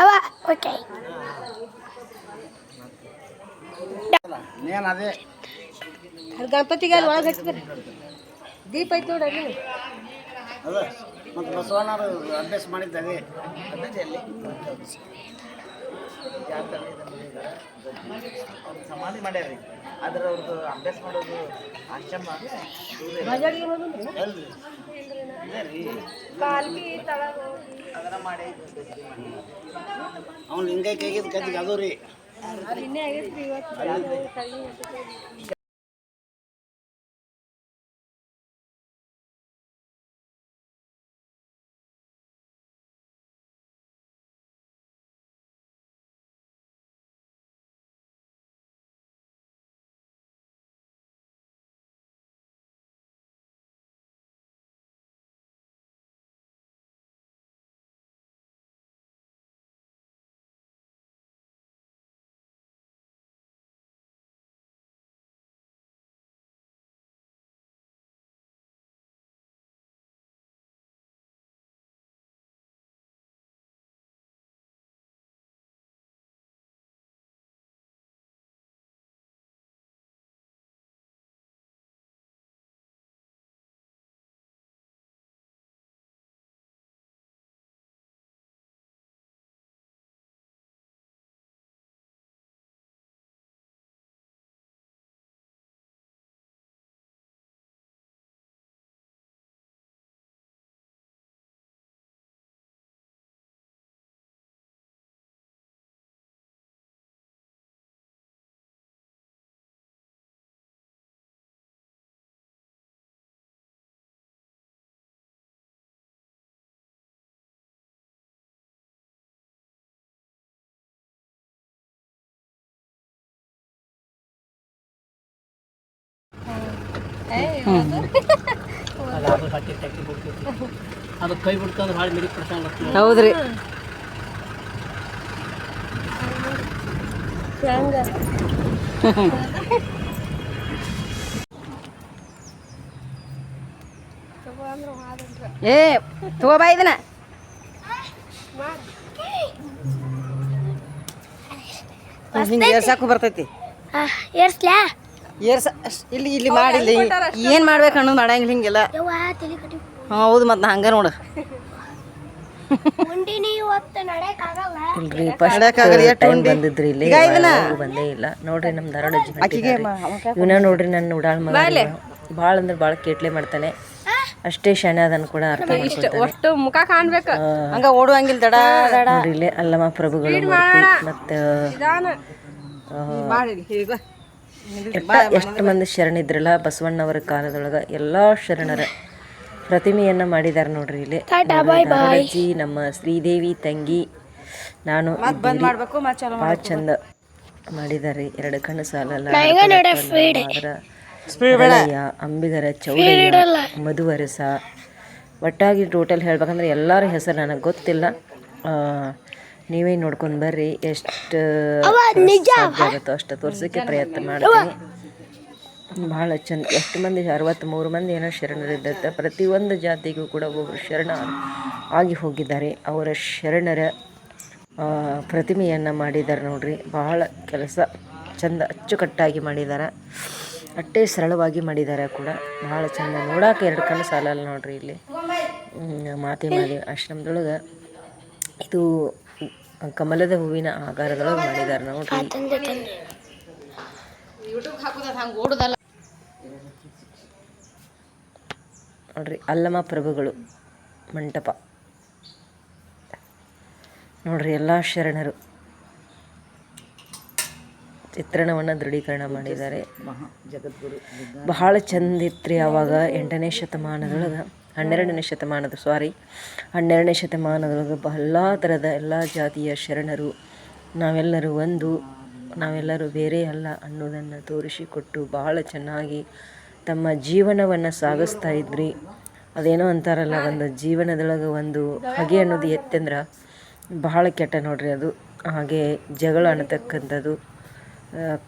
ಅವ ಓಕೆ ನೇನು ಅದೇ. ಗಣಪತಿಗೆ ಅಲ್ಲಿ ಒಳಗೆ ಹಚ್ಚಿದ್ರಿ ದೀಪ ಐತೆ ನೋಡಿ ಅಲ್ಲಿ. ಮತ್ತೆ ಮತ್ತು ಬಸವಣ್ಣರು ಅಭ್ಯಾಸ ಮಾಡಿದ್ದು ಅದೇ ಸಮಾಧಿ ಮಾಡ್ಯಾರ್ರಿ. ಆದ್ರೆ ಅವ್ರದ್ದು ಅಭ್ಯಾಸ ಮಾಡೋದು ಆಶ್ರಮ ರೀ. ಅದನ್ನ ಮಾಡಿ ಅವ್ನು ಹಿಂಗೈ ಕೈಗಿದ್ ಕತ್ತಿಗೆ ಅದು ರೀ ಅದು ಕೈ ಬಿಡ್ತಂದ್ರೆ ಮಿರಿ ಹೌದ್ರಿ. ಏ ತಗೋ ಬಾ ಇದನ್ನ. ಹಿಂಗೆ ಏರ್ಸಾಕು ಬರ್ತೈತಿ. ಏರ್ಸ್ಲ್ಯಾ ಏರ್ಸ ಅಷ್ಟ್ ಇಲ್ಲಿ ಇಲ್ಲಿ ಮಾಡಿಲ್ಲ ಏನು ಮಾಡ್ಬೇಕು ಅನ್ನೋದು ಮಾಡಂಗಿಲ್ಲ ಹಿಂಗಿಲ್ಲ. ಯವ್ವ ತಲೆ ಕಟ್ಟಿ ಹೌದು ಮತ್ತೆ ನಾ ಹಂಗೆ ನೋಡು. ಇಲ್ರಿ ಟೈಮ್ ಬಂದಿದ್ರಿ ಇಲ್ಲಿ. ಬಂದೇ ಇಲ್ಲ. ನೋಡ್ರಿ ನಮ್ಮ ಧಾರವಾಡ ಇವನ ನೋಡ್ರಿ ನನ್ನ ಉಡಾಳ್ ಮಗ ಭಾಳ ಅಂದ್ರೆ ಭಾಳ ಕೇಟ್ಲೆ ಮಾಡ್ತಾನೆ. ಅಷ್ಟೇ ಶಣೆ ಅದನ್ನ ಕೂಡ ಅರ್ಥ ಒಟ್ಟು ಮುಖ ಕಾಣ್ಬೇಕು. ಹಂಗ ಓಡುವಂಗಿಲ್ಲ ದಡ. ದಡ ನೋಡ್ರಿ ಇಲ್ಲೇ ಅಲ್ಲಮ ಪ್ರಭುಗಳು ಮತ್ತ ಈಗ ಎಷ್ಟ ಮಂದಿ ಶರಣಿದ್ರಲ್ಲ ಬಸವಣ್ಣವರ ಕಾಲದೊಳಗ ಎಲ್ಲಾ ಶರಣರ ಪ್ರತಿಮೆಯನ್ನು ಮಾಡಿದ್ದಾರೆ ನೋಡ್ರಿ ಇಲ್ಲಿ. ಅಜ್ಜಿ ನಮ್ಮ ಶ್ರೀದೇವಿ ತಂಗಿ ನಾನು ಬಂದ್ ಮಾಡ್ಬೇಕು ಮತ್ತೆ ಚಾಲು ಭಾಳ ಚಂದ ಮಾಡಿದ್ದಾರೆ ಎರಡು ಕಣ್ಣು ಸಾಲಲ್ಲ ಅಂಬಿಗರ ಚೌಡಯ್ಯ ಮಧುವರಸ. ಒಟ್ಟಾಗಿ ಟೋಟಲ್ ಹೇಳ್ಬೇಕಂದ್ರೆ ಎಲ್ಲರ ಹೆಸರು ನನಗೆ ಗೊತ್ತಿಲ್ಲ. ಆ, ನೀವೇ ನೋಡ್ಕೊಂಡು ಬರ್ರಿ ಎಷ್ಟು ಆಗುತ್ತೋ ಅಷ್ಟು ತೋರ್ಸೋಕ್ಕೆ ಪ್ರಯತ್ನ ಮಾಡ್ತೀನಿ. ಭಾಳ ಚಂದ ಎಷ್ಟು ಮಂದಿ ಅರವತ್ತ್ಮೂರು ಮಂದಿ ಏನೋ ಶರಣರಿದ್ದಂತೆ ಪ್ರತಿಯೊಂದು ಜಾತಿಗೂ ಕೂಡ ಒಬ್ಬರು ಶರಣ ಆಗಿ ಹೋಗಿದ್ದಾರೆ. ಅವರ ಶರಣರ ಪ್ರತಿಮೆಯನ್ನು ಮಾಡಿದ್ದಾರೆ ನೋಡ್ರಿ. ಬಹಳ ಕೆಲಸ ಚಂದ ಅಚ್ಚುಕಟ್ಟಾಗಿ ಮಾಡಿದ್ದಾರೆ. ಅಷ್ಟೇ ಸರಳವಾಗಿ ಮಾಡಿದ್ದಾರೆ ಕೂಡ. ಭಾಳ ಚಂದ. ನೋಡಕ್ಕೆ ಎರಡು ಕಣ್ಣು ಸಾಲಲ್ಲ ನೋಡ್ರಿ ಇಲ್ಲಿ. ಮಾತೆ ಮಾಡಿ ಆಶ್ರಮದೊಳಗೆ ಇದು ಕಮಲದ ಹೂವಿನ ಆಕಾರದೊಳಗೆ ಮಾಡಿದ್ದಾರೆ ನೋಡ್ರಿ ನೋಡ್ರಿ ಅಲ್ಲಮ ಪ್ರಭುಗಳು ಮಂಟಪ. ನೋಡ್ರಿ ಎಲ್ಲ ಶರಣರು. ಚಿತ್ರಣವನ್ನು ದೃಢೀಕರಣ ಮಾಡಿದ್ದಾರೆ. ಬಹಳ ಚಂದ ಇತ್ರಿ ಆವಾಗ ಎಂಟನೇ ಶತಮಾನದೊಳಗೆ. ಹನ್ನೆರಡನೇ ಶತಮಾನದ ಸಾರಿ ಹನ್ನೆರಡನೇ ಶತಮಾನದೊಳಗೆ ಎಲ್ಲ ಥರದ ಎಲ್ಲ ಜಾತಿಯ ಶರಣರು, ನಾವೆಲ್ಲರೂ ಒಂದು, ನಾವೆಲ್ಲರೂ ಬೇರೆ ಅಲ್ಲ ಅನ್ನೋದನ್ನು ತೋರಿಸಿಕೊಟ್ಟು ಬಹಳ ಚೆನ್ನಾಗಿ ತಮ್ಮ ಜೀವನವನ್ನು ಸಾಗಿಸ್ತಾ ಇದ್ರಿ. ಅದೇನೋ ಅಂತಾರಲ್ಲ, ಒಂದು ಜೀವನದೊಳಗೆ ಒಂದು ಹಗೆ ಅನ್ನೋದು ಎತ್ತಂದ್ರೆ ಬಹಳ ಕೆಟ್ಟ ನೋಡ್ರಿ ಅದು. ಹಾಗೆ ಜಗಳ ಅನ್ನತಕ್ಕಂಥದ್ದು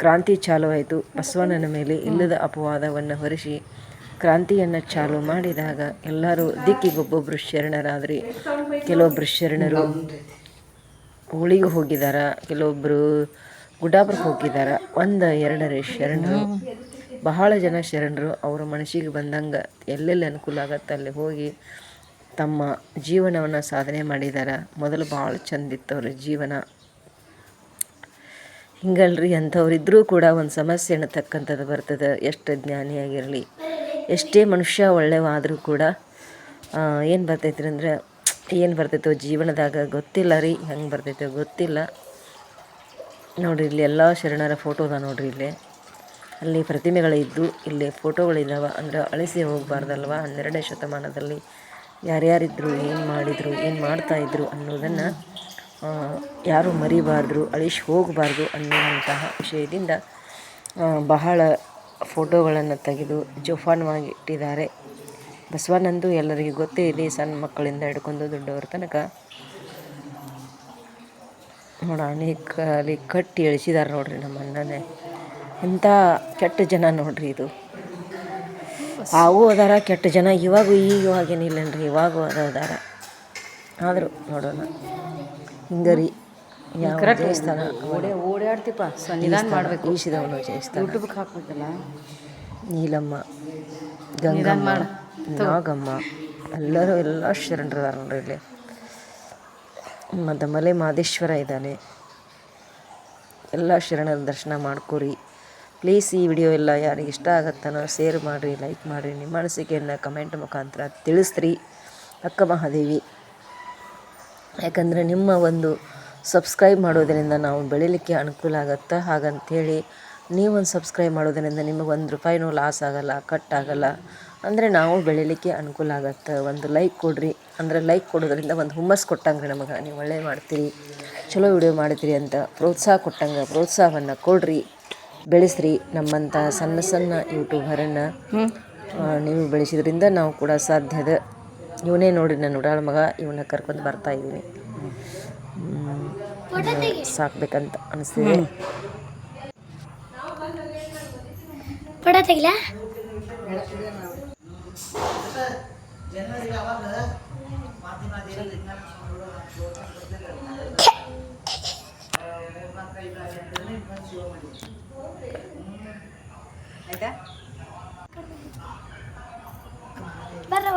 ಕ್ರಾಂತಿ ಚಾಲುವಾಯಿತು. ಬಸವಣ್ಣನ ಮೇಲೆ ಇಲ್ಲದ ಅಪವಾದವನ್ನು ಹೊರಿಸಿ ಕ್ರಾಂತಿಯನ್ನು ಚಾಲು ಮಾಡಿದಾಗ ಎಲ್ಲರೂ ದಿಕ್ಕಿಗೊಬ್ಬೊಬ್ಬರು ಶರಣರಾದ್ರಿ. ಕೆಲವೊಬ್ಬರು ಶರಣರು ಹೋಳಿಗೆ ಹೋಗಿದಾರ ಕೆಲವೊಬ್ಬರು ಗುಡ್ಡಾಪುರಕ್ಕೆ ಹೋಗಿದಾರ. ಒಂದು ಎರಡರೇ ಶರಣರು. ಬಹಳ ಜನ ಶರಣರು ಅವರ ಮನಸ್ಸಿಗೆ ಬಂದಂಗೆ ಎಲ್ಲೆಲ್ಲಿ ಅನುಕೂಲ ಆಗತ್ತೆ ಅಲ್ಲಿ ಹೋಗಿ ತಮ್ಮ ಜೀವನವನ್ನು ಸಾಧನೆ ಮಾಡಿದಾರ. ಮೊದಲು ಭಾಳ ಚಂದಿತ್ತು ಅವ್ರ ಜೀವನ. ಹಿಂಗಲ್ರಿ, ಅಂಥವ್ರಿದ್ರೂ ಕೂಡ ಒಂದು ಸಮಸ್ಯೆ ಅನ್ನತಕ್ಕಂಥದ್ದು ಬರ್ತದೆ. ಎಷ್ಟು ಜ್ಞಾನಿಯಾಗಿರಲಿ. ಎಷ್ಟೇ ಮನುಷ್ಯ ಒಳ್ಳೆಯವಾದರೂ ಕೂಡ ಏನು ಬರ್ತೈತ್ರಿ ಅಂದ್ರೆ, ಏನು ಬರ್ತೈತೋ ಜೀವನದಾಗ ಗೊತ್ತಿಲ್ಲ ರೀ, ಹೆಂಗೆ ಬರ್ತೈತೋ ಗೊತ್ತಿಲ್ಲ. ನೋಡಿರಿ, ಇಲ್ಲಿ ಎಲ್ಲ ಶರಣರ ಫೋಟೋ ಅದ ನೋಡ್ರಿ ಇಲ್ಲಿ. ಅಲ್ಲಿ ಪ್ರತಿಮೆಗಳಿದ್ದು, ಇಲ್ಲಿ ಫೋಟೋಗಳಿದ್ದಾವೆ ಅಂದ್ರೆ ಅಳಿಸಿ ಹೋಗಬಾರ್ದಲ್ವ? ಹನ್ನೆರಡನೇ ಶತಮಾನದಲ್ಲಿ ಯಾರ್ಯಾರಿದ್ರು, ಏನು ಮಾಡಿದರು, ಏನು ಮಾಡ್ತಾಯಿದ್ರು ಅನ್ನೋದನ್ನು ಯಾರು ಮರಿಬಾರ್ದು ಅಳಿಸಿ ಹೋಗಬಾರ್ದು ಅನ್ನುವಂತಹ ವಿಷಯದಿಂದ ಬಹಳ ಫೋಟೋಗಳನ್ನು ತೆಗೆದು ಜೋಪಾನವಾಗಿ ಇಟ್ಟಿದ್ದಾರೆ. ಬಸವಣ್ಣಂದು ಎಲ್ಲರಿಗೂ ಗೊತ್ತೇ ಇದೆ, ಸಣ್ಣ ಮಕ್ಕಳಿಂದ ಹಿಡ್ಕೊಂಡು ದೊಡ್ಡವರ ತನಕ. ನೋಡ, ಅನೇಕ ಅಲ್ಲಿ ಕಟ್ಟಿ ಇಳಿಸಿದ್ದಾರೆ ನೋಡ್ರಿ ನಮ್ಮ ಅಣ್ಣನೇ ಎಂಥ ಕೆಟ್ಟ ಜನ ನೋಡ್ರಿ ಇದು. ಆಗೂ ಅದಾರ ಕೆಟ್ಟ ಜನ, ಇವಾಗೂ ಈಗ ಇವಾಗೇನಿಲ್ಲನ್ರಿ ಇವಾಗೂ ಅದ ಅದಾರ. ಆದರೂ ನೋಡೋಣ. ಹಿಂಗರಿ. ಯಾವ ದೇವಸ್ಥಾನ ಓಡೇ ಓಡಾಡ್ತಿಪ್ಪ ನಿಧಾನ ಮಾಡಬೇಕು. ಈಶಿದವನು ದೇವಸ್ಥಾನ ಯೂಟ್ಯೂಬ್ಗೆ ಹಾಕ್ಬೇಕಲ್ಲ ನೀಲಮ್ಮ ಗಂಗಮ್ಮ ನಾಗಮ್ಮ ಎಲ್ಲರೂ ಎಲ್ಲ ಶರಣರದಾರ ನೋಡ್ರಿ ಇಲ್ಲಿ. ಮತ್ತು ಮಲೆ ಮಾದೇಶ್ವರ ಇದ್ದಾನೆ. ಎಲ್ಲ ಶರಣರ ದರ್ಶನ ಮಾಡ್ಕೊರಿ. ಪ್ಲೀಸ್ ಈ ವಿಡಿಯೋ ಎಲ್ಲ ಯಾರಿಗೆ ಇಷ್ಟ ಆಗತ್ತನೋ ಶೇರ್ ಮಾಡಿರಿ ಲೈಕ್ ಮಾಡಿರಿ. ನಿಮ್ಮ ಅನಿಸಿಕೆಯನ್ನು ಕಮೆಂಟ್ ಮುಖಾಂತರ ತಿಳಿಸ್ರಿ. ಅಕ್ಕ ಮಹಾದೇವಿ. ಯಾಕಂದರೆ ನಿಮ್ಮ ಒಂದು ಸಬ್ಸ್ಕ್ರೈಬ್ ಮಾಡೋದರಿಂದ ನಾವು ಬೆಳೀಲಿಕ್ಕೆ ಅನುಕೂಲ ಆಗುತ್ತೆ? ಹಾಗಂಥೇಳಿ ನೀವೊಂದು ಸಬ್ಸ್ಕ್ರೈಬ್ ಮಾಡೋದರಿಂದ ನಿಮಗೆ ಒಂದು ರೂಪಾಯಿನೂ ಲಾಸ್ ಆಗಲ್ಲ ಕಟ್ ಆಗಲ್ಲ. ಅಂದರೆ ನಾವು ಬೆಳೀಲಿಕ್ಕೆ ಅನುಕೂಲ ಆಗುತ್ತೆ? ಒಂದು ಲೈಕ್ ಕೊಡ್ರಿ. ಅಂದರೆ ಲೈಕ್ ಕೊಡೋದರಿಂದ ಒಂದು ಹುಮ್ಮಸ್ ಕೊಟ್ಟಂಗೆ ನಮಗೆ ನೀವು ಒಳ್ಳೆಯ ಮಾಡ್ತೀರಿ. ಚಲೋ ವಿಡಿಯೋ ಮಾಡ್ತೀರಿ ಅಂತ ಪ್ರೋತ್ಸಾಹ ಕೊಟ್ಟಂಗೆ ಪ್ರೋತ್ಸಾಹವನ್ನು ಕೊಡ್ರಿ. ಬೆಳೆಸ್ರಿ ನಮ್ಮಂಥ ಸಣ್ಣ ಸಣ್ಣ ಯೂಟ್ಯೂಬರನ್ನು ನೀವು ಬೆಳೆಸಿದ್ರಿಂದ ನಾವು ಕೂಡ ಸಾಧ್ಯದ ಇವನೇ ನೋಡಿ ನನ್ನ ಉಡಾಳ ಮಗ. ಇವನ್ನ ಕರ್ಕೊಂಡು ಬರ್ತಾ ಇದ್ದೀನಿ. ಸಾಕ್ಬೇಕಂತ ಅನಿಸ್ತಿದೆ. ಆಯ್ತಾ ತೆಗಿಲ?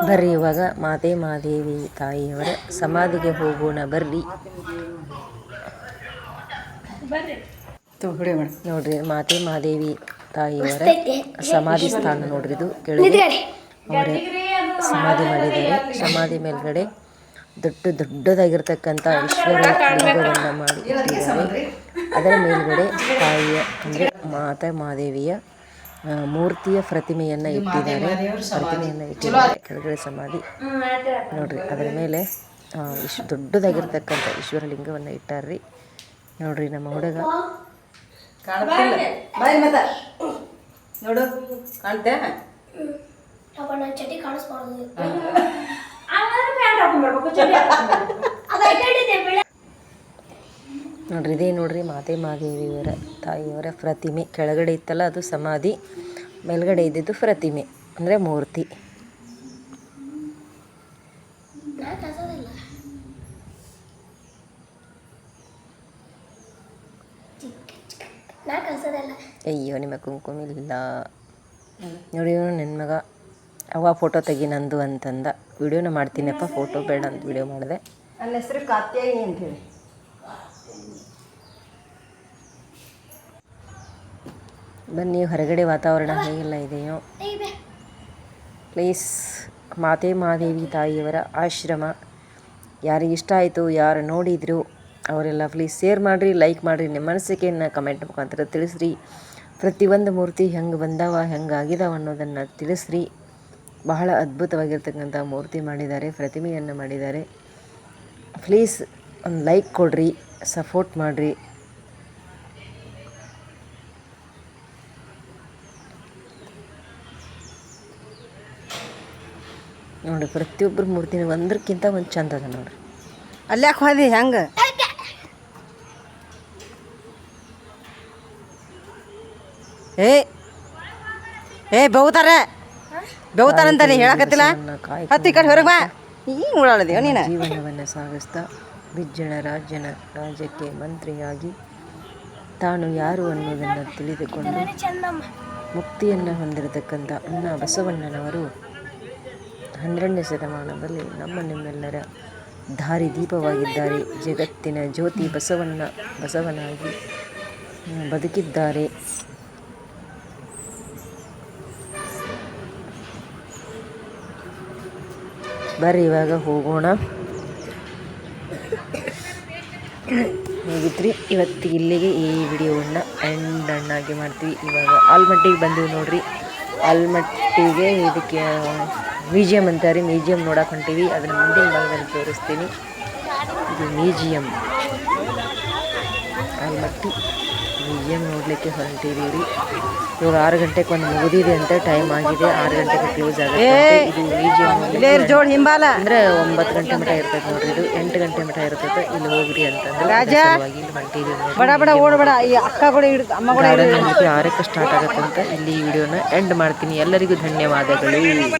ಬರ್ರಿ ಇವಾಗ ಮಾತೆ ಮಾದೇವಿ ತಾಯಿಯವರ ಸಮಾಧಿಗೆ ಹೋಗೋಣ ಬರ್ರಿ. ನೋಡ್ರಿ ಮಾತೆ ಮಾದೇವಿ ತಾಯಿಯವರ ಸಮಾಧಿ ಸ್ಥಾನ ನೋಡ್ರಿ ಇದು ಕೆಳಗೆ ಅವರ ಸಮಾಧಿ ಮಾಡಿದ್ದಾರೆ ಸಮಾಧಿ ಮೇಲ್ಗಡೆ ದೊಡ್ಡ ದೊಡ್ಡದಾಗಿರ್ತಕ್ಕಂಥ ಈಶ್ವರ ಲಿಂಗವನ್ನು ಮಾಡಿ ಅದರ ಮೇಲ್ಗಡೆ ತಾಯಿಯ ಅಂದರೆ ಮಾತೆ ಮಾದೇವಿಯ ಮೂರ್ತಿಯ ಪ್ರತಿಮೆಯನ್ನು ಇಟ್ಟಿದ್ದಾರೆ. ಪ್ರತಿಮೆಯನ್ನು ಇಟ್ಟಿದ್ದಾರೆ. ಕೆಳಗಡೆ ಸಮಾಧಿ. ನೋಡ್ರಿ ಅದರ ಮೇಲೆ ಇಷ್ಟು ದೊಡ್ಡದಾಗಿರ್ತಕ್ಕಂಥ ಈಶ್ವರ ಲಿಂಗವನ್ನು ಇಟ್ಟಾರ್ರಿ. ನೋಡ್ರಿ ನಮ್ಮ ಹುಡುಗ. ಕಾಣ್ತಿಲ್ಲ ಬಾಯ್ ಮತ. ನೋಡು ಕಾಣ್ತೆ? ಚಟಿ ಕಾಣಿಸ್ಬಾರ್ದು. ನೋಡ್ರಿ, ಇದೇ ನೋಡ್ರಿ ಮಾತೆ ಮಾದೇವಿಯವರ ತಾಯಿಯವರ ಪ್ರತಿಮೆ. ಕೆಳಗಡೆ ಇತ್ತಲ್ಲ, ಅದು ಸಮಾಧಿ. ಮೇಲ್ಗಡೆ ಇದ್ದಿದ್ದು ಪ್ರತಿಮೆ, ಅಂದರೆ ಮೂರ್ತಿ. ಅಯ್ಯೋ, ನಿಮ್ಮ ಕುಂಕುಮ ಇಲ್ಲ. ನೋಡಿ ನನ್ನ ಮಗ. ಅವ ಫೋಟೋ ತೆಗಿ ನಂದು ಅಂತಂದ. ವಿಡಿಯೋನ ಮಾಡ್ತೀನಪ್ಪ ಫೋಟೋ ಬೇಡ ಅಂತ ವಿಡಿಯೋ ಮಾಡಿದೆ. ನನ್ನ ಹೆಸರು ಕಾತ್ಯಾಯಿನಿ ಅಂತ ಹೇಳಿ. ಬನ್ನಿ, ಹೊರಗಡೆ ವಾತಾವರಣ ಹೇಗೆಲ್ಲ ಇದೆಯೋ. ಪ್ಲೀಸ್, ಮಾತೆ ಮಾದೇವಿ ತಾಯಿಯವರ ಆಶ್ರಮ. ಯಾರಿಗೆ ಇಷ್ಟ ಆಯಿತು, ಯಾರು ನೋಡಿದ್ರು, ಅವರೆಲ್ಲ ಪ್ಲೀಸ್ ಶೇರ್ ಮಾಡಿರಿ ಲೈಕ್ ಮಾಡಿರಿ. ನಿಮ್ಮ ಅನಿಸಿಕೆಯನ್ನು ಕಮೆಂಟ್ ಮುಖಾಂತರ ತಿಳಿಸ್ರಿ. ಪ್ರತಿಯೊಂದು ಮೂರ್ತಿ ಹೆಂಗೆ ಬಂದವ, ಹೆಂಗೆ ಆಗಿದಾವ ಅನ್ನೋದನ್ನು ತಿಳಿಸ್ರಿ. ಬಹಳ ಅದ್ಭುತವಾಗಿರ್ತಕ್ಕಂಥ ಮೂರ್ತಿ ಮಾಡಿದ್ದಾರೆ, ಪ್ರತಿಮೆಯನ್ನು ಮಾಡಿದ್ದಾರೆ. ಪ್ಲೀಸ್ ಒಂದು ಲೈಕ್ ಕೊಡ್ರಿ. ಸಪೋರ್ಟ್ ಮಾಡಿರಿ. ನೋಡಿ ಪ್ರತಿಯೊಬ್ಬರು ಮೂರ್ತಿನ ಒಂದ್ರಕ್ಕಿಂತ ಒಂದು ಚಂದ ಅದ ನೋಡ್ರಿ. ಅಲ್ಯಾಕೆ ಹೋದಿ ಹೆಂಗೆ? ಏ ಏ ಬೌತಾರ. ಬೌತಾರ ಅಂತ ನೀ ಹೇಳಕತ್ತಿಲ್ಲ? ಹತ್ತಿ ಕಡೆ ಹೊರಗೆ ಬಾ. ಈ ಉಳಾಳದೇವ ನೀನು? ಜೀವನವನ್ನು ಸಾಗಿಸ್ತಾ ಬಿಜ್ಜಳ ರಾಜ್ಯನ ರಾಜ್ಯಕ್ಕೆ ಮಂತ್ರಿಯಾಗಿ ತಾನು ಯಾರು ಅನ್ನೋದನ್ನು ತಿಳಿದುಕೊಂಡು ಮುಕ್ತಿಯನ್ನು ಹೊಂದಿರತಕ್ಕಂಥ ಅಣ್ಣ ಬಸವಣ್ಣನವರು ಹನ್ನೆರಡನೇ ಶತಮಾನದಲ್ಲಿ ನಮ್ಮ ನಿಮ್ಮೆಲ್ಲರ ದಾರಿ ದೀಪವಾಗಿದ್ದಾರೆ. ಜಗತ್ತಿನ ಜ್ಯೋತಿ ಬಸವಣ್ಣ ಬಸವನಾಗಿ ಬದುಕಿದ್ದಾರೆ. ಬರ್ರಿ ಇವಾಗ ಹೋಗೋಣ. ಹೇಗಿದ್ರಿ ಇವತ್ತು ಇಲ್ಲಿಗೆ ಈ ವಿಡಿಯೋವನ್ನು ಎಂಡ್ ಅಣ್ಣಾಗಿ ಮಾಡ್ತೀವಿ. ಇವಾಗ ಆಲ್ಮಟ್ಟಿಗೆ ಬಂದೀವಿ ನೋಡ್ರಿ. ಆಲ್ಮಟ್ಟಿಗೆ ಇದಕ್ಕೆ, ಮ್ಯೂಸಿಯಂ ಅಂತಾರೆ ಮ್ಯೂಸಿಯಂ ನೋಡಕ್ಕೆ ಹೊಂಟೀವಿ. ಅದರ ಮುಂದಿನ ಭಾಗದಲ್ಲಿ ತೋರಿಸ್ತೀನಿ. ಇದು ಮ್ಯೂಸಿಯಂ. ಆಲ್ಮಟ್ಟಿ. ಮ್ಯೂಸಿಯಂ ನೋಡಲಿಕ್ಕೆ ಹೊರಟಿದ್ದೀವಿ ರೀ. ಇವಾಗ ಆರು ಗಂಟೆಗೆ ಒಂದು ಮುಗಿದಿದೆ ಅಂತ ಟೈಮ್ ಆಗಿದೆ. ಆರು ಗಂಟೆಗೆ ಕ್ಲೋಸ್ ಆಗುತ್ತೆ ಇದು ಮ್ಯೂಸಿಯಂ ಇಲ್ಲೇ ಜೋಡ್ ಹಿಂಬಾಲ. ಅಂದ್ರೆ ಒಂಬತ್ತು ಗಂಟೆ ಮಠ ಇರ್ತೈತೆ ನೋಡ್ರಿ ಇದು. ಎಂಟು ಗಂಟೆ ಮಠ ಇರ್ತೈತೆ. ಇಲ್ಲಿ ಹೋಗ್ರಿ ಅಂತಂದ್ರೆ ರಾಜ. ಅದ್ರ ಸಲುವಾಗಿ ಇಲ್ಲಿ ಹೊಂಟಿದೀವಿ ಬಡ ಬಡ ಓಡಬೇಡ ಈ ಅಕ್ಕ ಕೂಡ ಹಿಡಿದು ಅಮ್ಮ ಕೂಡ ಗಾರ್ಡನ್ ಅದಕ್ಕೆ ಆರಕ್ಕೆ ಸ್ಟಾರ್ಟ್ ಆಗುತ್ತೆ ಅಂತ ಇಲ್ಲಿ ಈ ವಿಡಿಯೋನ ಎಂಡ್ ಮಾಡ್ತೀನಿ. ಎಲ್ಲರಿಗೂ ಧನ್ಯವಾದಗಳು.